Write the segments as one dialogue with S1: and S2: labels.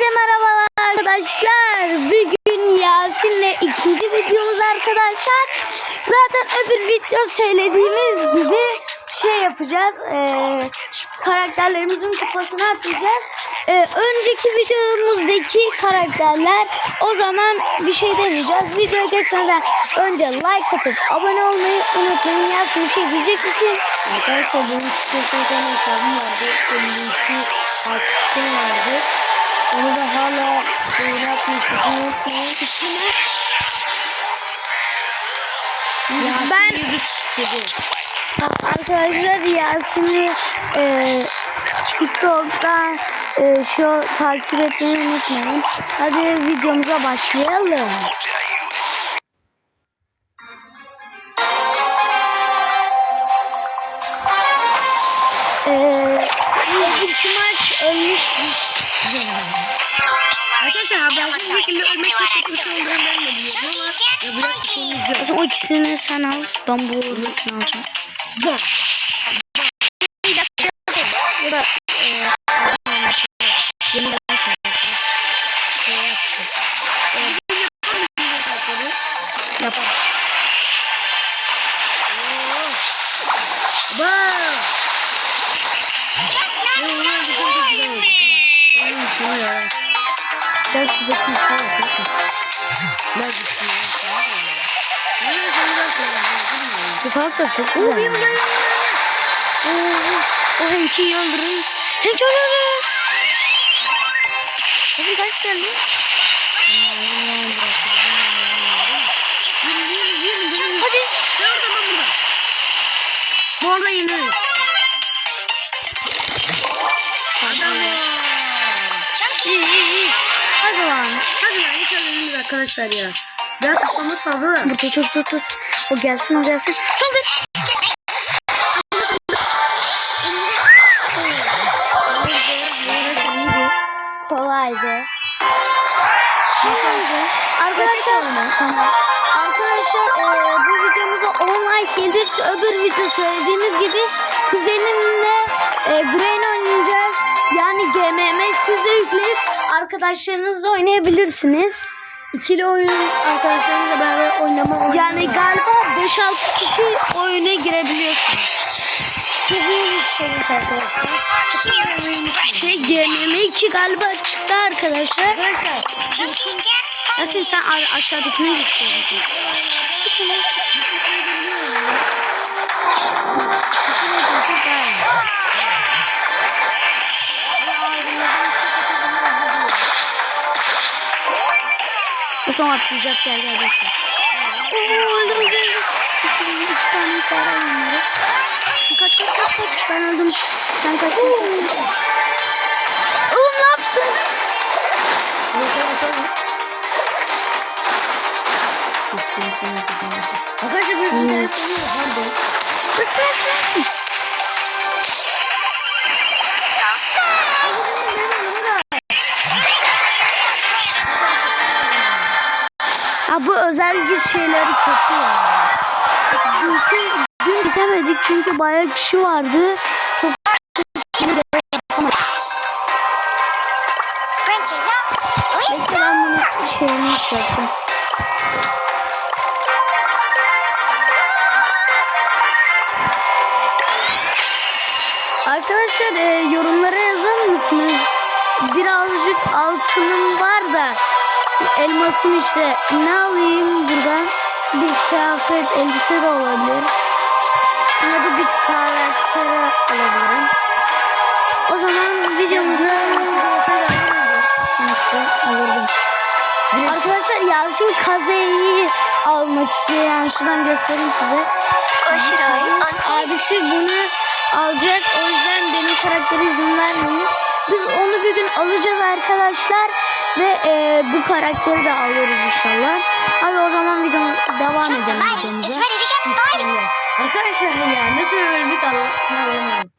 S1: Hepinize merhabalar arkadaşlar. Bugün Yasin'le ikinci videomuz arkadaşlar. Zaten öbür video söylediğimiz gibi şey yapacağız. Ee, karakterlerimizin kupasını atacağız. Ee, önceki videomuzdaki karakterler o zaman bir şey demeyeceğiz. Videoya geçmeden önce like atıp abone olmayı unutmayın. Yasin bir şey diyecek misin?
S2: Arkadaşlar benim vardı. 52 hakkım vardı. Onu da hala. Unutmayın.
S1: Ben. Arkadaşlar Yasin'i e, TikTok'tan e, şu takip etmeyi unutmayın. Hadi videomuza başlayalım.
S2: Şekilde ölmek çok kötü olduğunu ben de biliyorum ama yapacak bir şeyimiz yok.
S1: O zaman ikisini sen al. Ben bu öbürkünü alacağım.
S2: Bam.
S1: Ya da
S2: Yeni ben şey yaptım.
S1: yapalım.
S2: Bam. Oyunun güzel çok güzel
S1: Gel şuradaki şey yapalım.
S2: Ben ya. Oyunun şunu da.
S1: Bu çok güzel. Oo, o Hank'i öldürürüz. Hank öldürürüz. Hadi kaç geldi? Hadi.
S2: Bu arada yeneriz. Arkadaşlar ya. Biraz kafamız fazla da.
S1: Dur dur dur. dur. O gelsin o gelsin. Saldır. Kolaydı. Kolaydı. Arkadaşlar, tamam. Arkadaşlar eee, bu videomuza 10 like gelirse öbür video söylediğimiz gibi kuzenimle eee Brain oynayacağız. Yani GMM siz de yükleyip arkadaşlarınızla oynayabilirsiniz.
S2: İkili oyun arkadaşlarımızla beraber oynama
S1: Yani galiba 5-6 kişi oyuna girebiliyorsunuz. Şey GMM 2 galiba çıktı arkadaşlar.
S2: Arkadaşlar
S1: Nasıl sen aşağıdakine gidiyorsun? Zaman atlayacak gel gel bekle. Öldüm öldüm. İki, tane işaret onları. Kaç kaç kaç kaç. Ben öldüm. Sen kaç. Oğlum ne yaptın?
S2: Arkadaşlar bir
S1: Hmm.
S2: telefonu yok. Hadi.
S1: Isır özel güç şeyleri kötü ya. Dünkü, dün bitemedik çünkü bayağı kişi vardı. Çok. Arkadaşlar e, yorumlara yazar mısınız? Birazcık altınım var da elmasım işte. Ne alayım buradan? Bir kıyafet, elbise de olabilir. Ya da bir karakter alabilirim. O zaman videomuza alırdım. Arkadaşlar Yasin Kaze'yi almak istiyor. Yani şuradan göstereyim size. Abisi bunu alacak. O yüzden benim karaktere izin vermeyin. Biz onu bir gün alacağız arkadaşlar. Ve e, bu karakteri de alıyoruz inşallah. Hadi o zaman video devam edelim videomuza.
S2: Arkadaşlar ya nasıl öldük anlamadım.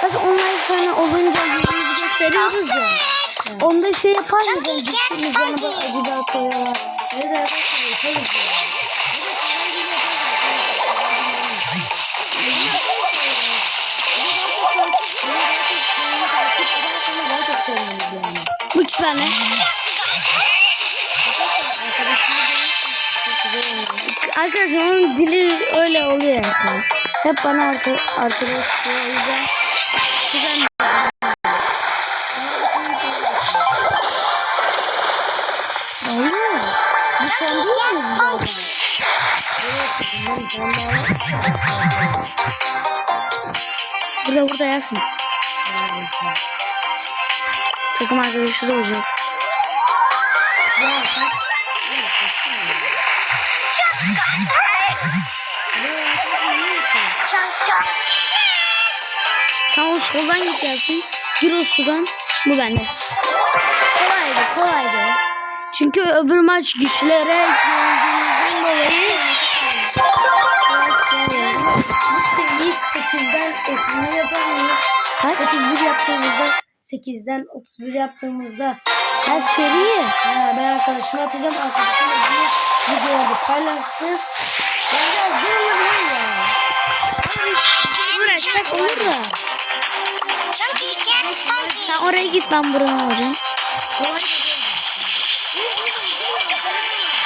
S1: Zaten online sana olunca yüzümüzü gösteriyoruz ya. Onda şey yapar mısın? Gittiğimiz yanına acıda koyuyorlar.
S2: Evet arkadaşlar yaparız
S1: benimle. Arkadaşlar onun dili öyle oluyor yani. Hep bana arka, arkadaş diyor. O yüzden zaten? Burada burada yazma. Takım arkadaşı da olacak. Sen o soldan gidersin. Gir o sudan. Bu bende. Kolaydı kolaydı. Çünkü öbür maç güçlere yendiğimizden dolayı biz 8'den 31 yapamıyoruz. Kaç? 31 yaptığımızda 8'den 31 yaptığımızda her seriyi ben arkadaşıma atacağım. Arkadaşım bir videoda paylaşsın. Ben biraz görmüyorum ya. Uğraşsak olur da. Sen oraya git ben buranı alacağım.
S2: Kolay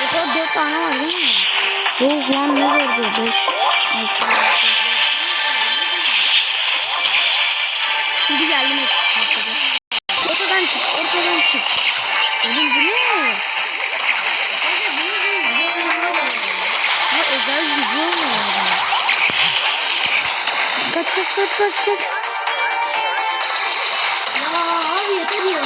S2: Yok
S1: o 4 tane var değil mi? Yok lan ne verdi 5. 6, 6, 6. Kaç kaç kaç.
S2: Ya abi yeter ya.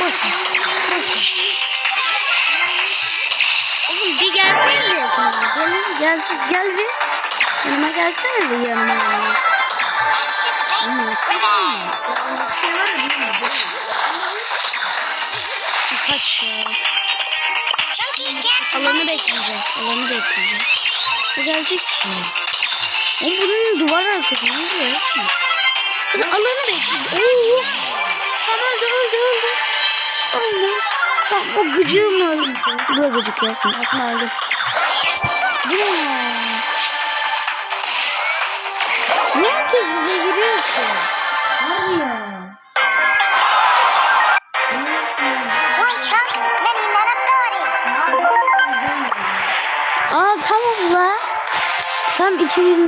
S1: Boş ver. Oğlum bir gelsene yakına. Gel, gel, gel bir. Yanıma gelsene bir yanıma. Alanı
S3: funky.
S1: bekleyeceğiz. Alanı bekleyeceğiz. O gelecek ki. Oğlum bunun duvar arkası. Ne oluyor? Kız alanı bekleyeceğiz. Oo. Tamam öldü öldü öldü. Öldü. Tamam o gıcığım öldü. Bu da gıcık Yasin. Yasin öldü. Bu ne ya? Niye herkes bize giriyor Tam 2000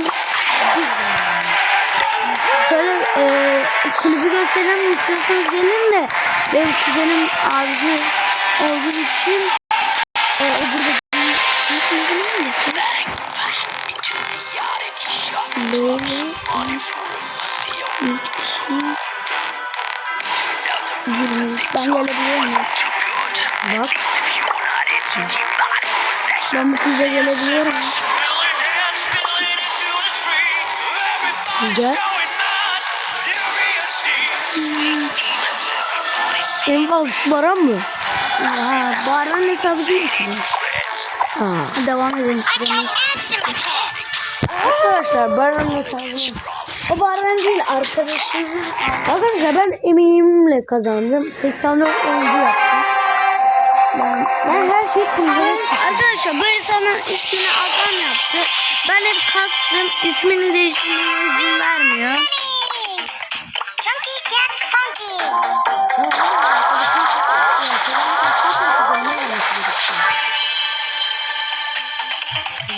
S1: Şöyle e, kulübü gösterelim istiyorsanız gelin de benim kuzenim abici olduğu için e, o burada Ben gelebiliyor muyum? Bak. Ben bu kıza gelebiliyorum. Güzel. En fazla Baran mı? Ha, Baran hesabı değil ki. Ha, devam edelim. Süremiz. Arkadaşlar Baran hesabı. O Baran değil arkadaşım. Arkadaşlar ben emeğimle kazandım. 84 oyuncu yaptım. Ben, ben her şeyi kullanıyorum. Arkadaşlar bu hesabın ismini adam yaptı. Ben hep kastım. ismini değiştirmeye izin vermiyor.
S3: Chunky gets funky.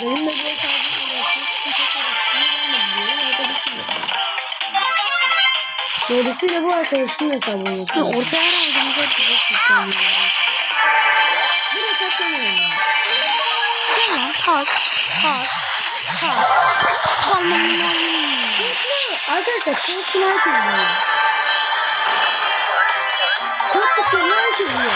S2: Benim de böyle Dolayısıyla bu arkadaşın hesabı
S1: Ha,
S2: yapıyor.
S1: ortaya aldığımızda çok güzel.
S2: Bir de saklamıyorum.
S1: Tamam tak tak tak. Tamam.
S2: Arkadaşlar çok sniper izliyor. Çok da sniper izliyor.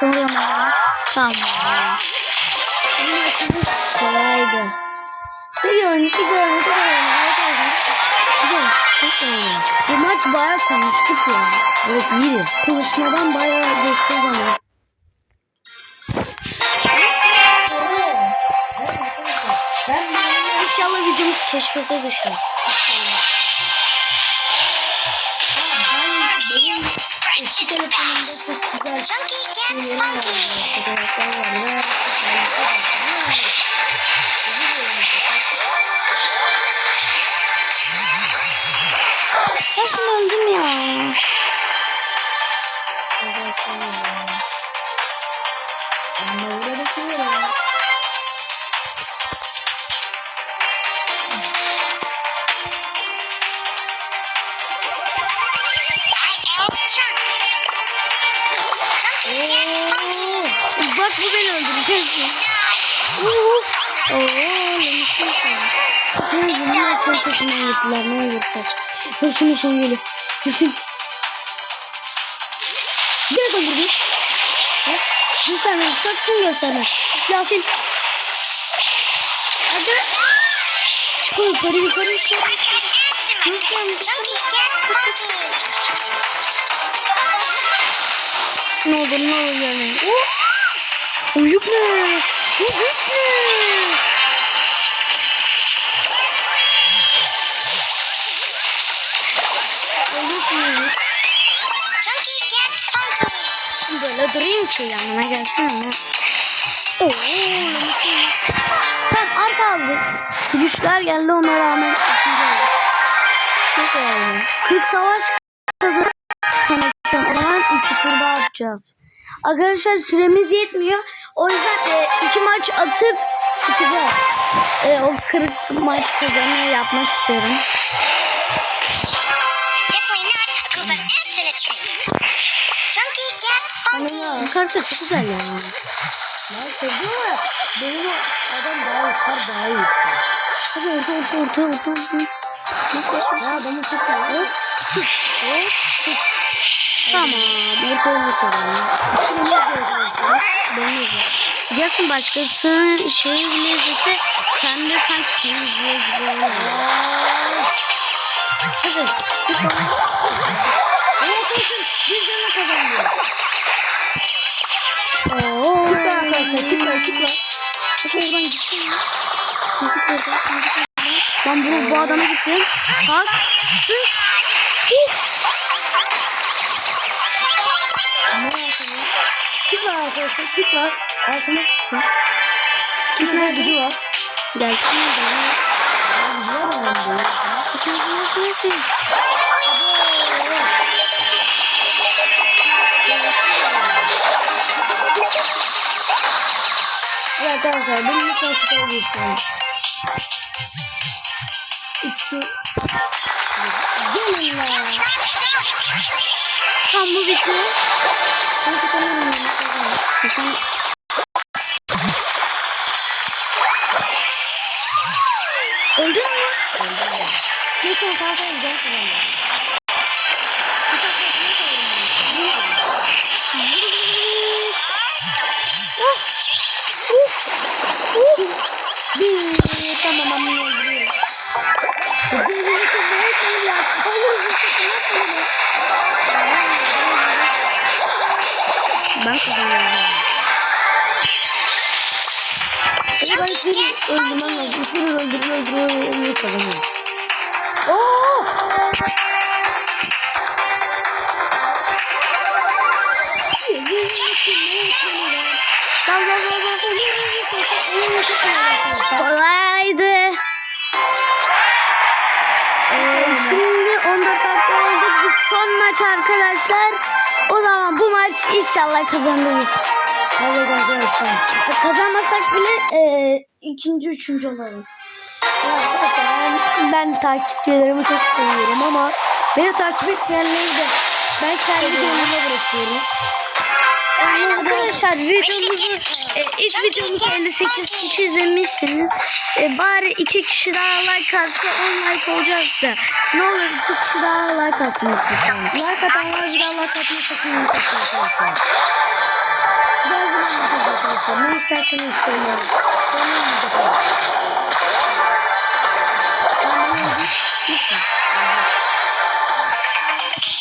S1: Sonra? Tamam.
S2: Bunun açılış
S1: kolaydı. Bir önceki görüntü bu maç bayağı konuştuk ya.
S2: Evet iyi.
S1: Konuşmadan bayağı geçti zaman. İnşallah videomuz keşfete düşer.
S2: Benim eski telefonumda çok güzel.
S3: Chunky gets funky.
S1: Bak bu beni öldürdü kesin. Sen. Ne bunlar sen peşinden gittiler ne olur kaç. Peşini sen geliyor. Peşin. Direkt öldürdü. Bak. Gösterme sakın gösterme. Yasin. Hadi. Çıkın yukarı yukarı yukarı. Ne olur ne olur yani. Oh! Uyuk ne? Uyuk ne? Böyle durayım ki yanına gelsene. Oo. Tamam art aldık. Güçler geldi ona rağmen. Çok oldu. 40 savaş atacağız. Arkadaşlar süremiz yetmiyor. O yüzden e, iki maç atıp çıkacağız. E, o 40 maç kazanmayı yapmak istiyorum.
S3: Definitely not a goof of ants in a tree. Chunky gets funky.
S1: Bu kartı çok güzel ya.
S2: Lan çocuğu var. Benim o adam daha yukarı daha iyi.
S1: Hadi orta orta orta orta.
S2: Ya adamı çok. Hop.
S1: Hop, hop. Tamam. Orta orta. Biliyorsun başkasının şeyi bile izlese sen de sanki seni izliyor gibi oluyor. Hadi. Bir tane.
S2: Oo koşun. Bir canla kazanıyor.
S1: Oo.
S2: Çık lan arkadaşlar. Çık lan.
S1: Hadi oradan gitsin ya. Gidip oradan. Lan bu, bu adama gittim. Bak. Sık.
S2: Arkadaşlar. Çık lan. Altıma çık lan. Çık lan gücü var.
S1: Gelsin bana.
S2: Gücü var onun da.
S1: Nasıl nasıl?
S2: Evet arkadaşlar benim lütfen süper geçiyorum. İki. Gelin lan.
S1: Tam bu
S2: そういうとこに、そいうとこに、
S1: Ben kazanıyorum.
S2: Ben seni öldürmem lazım. Seni öldürüyor, öldürüyor, öldürüyor, kazanıyorum. Oo!
S1: Kolaydı. Ee, şimdi 14 dakika oldu. Bu son maç arkadaşlar. O zaman bu maç inşallah kazanırız.
S2: Evet arkadaşlar.
S1: Kazanmasak bile e, ikinci, üçüncü olalım. Ben, ben takipçilerimi çok seviyorum ama beni takip etmeyenleri de ben kendi kendime bırakıyorum. Yani arkadaşlar videomuzu e, ilk videomuzu 58 kişi izlemişsiniz. E, bari iki kişi daha like atsa 10 like olacaktı. Ne olur iki kişi daha like atın lütfen.
S2: Like atanlar bir daha like atmayı sakın unutmayın arkadaşlar. Güzel bir anlatacağız arkadaşlar. Ne isterseniz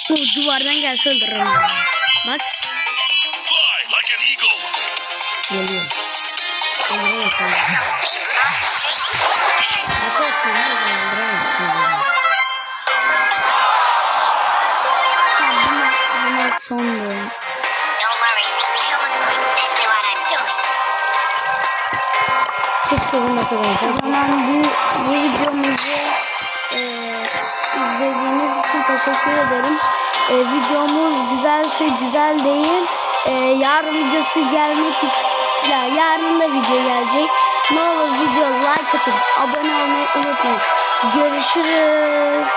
S1: Bu duvardan gelse öldürürüm. Bak.
S2: Geliyor. Öldüremez seni. Arkadaşlar ne öldüremez seni.
S1: Tamam, bu maç, bu maç son bölüm.
S2: Keşke bunu
S1: O
S2: kazansak.
S1: zaman bu, bu videomuzu e, izlediğiniz için teşekkür ederim. E, videomuz güzelse güzel değil. E, yarın videosu gelmek için ya yarın da video gelecek. Ne olur video like atıp abone olmayı unutmayın. Görüşürüz.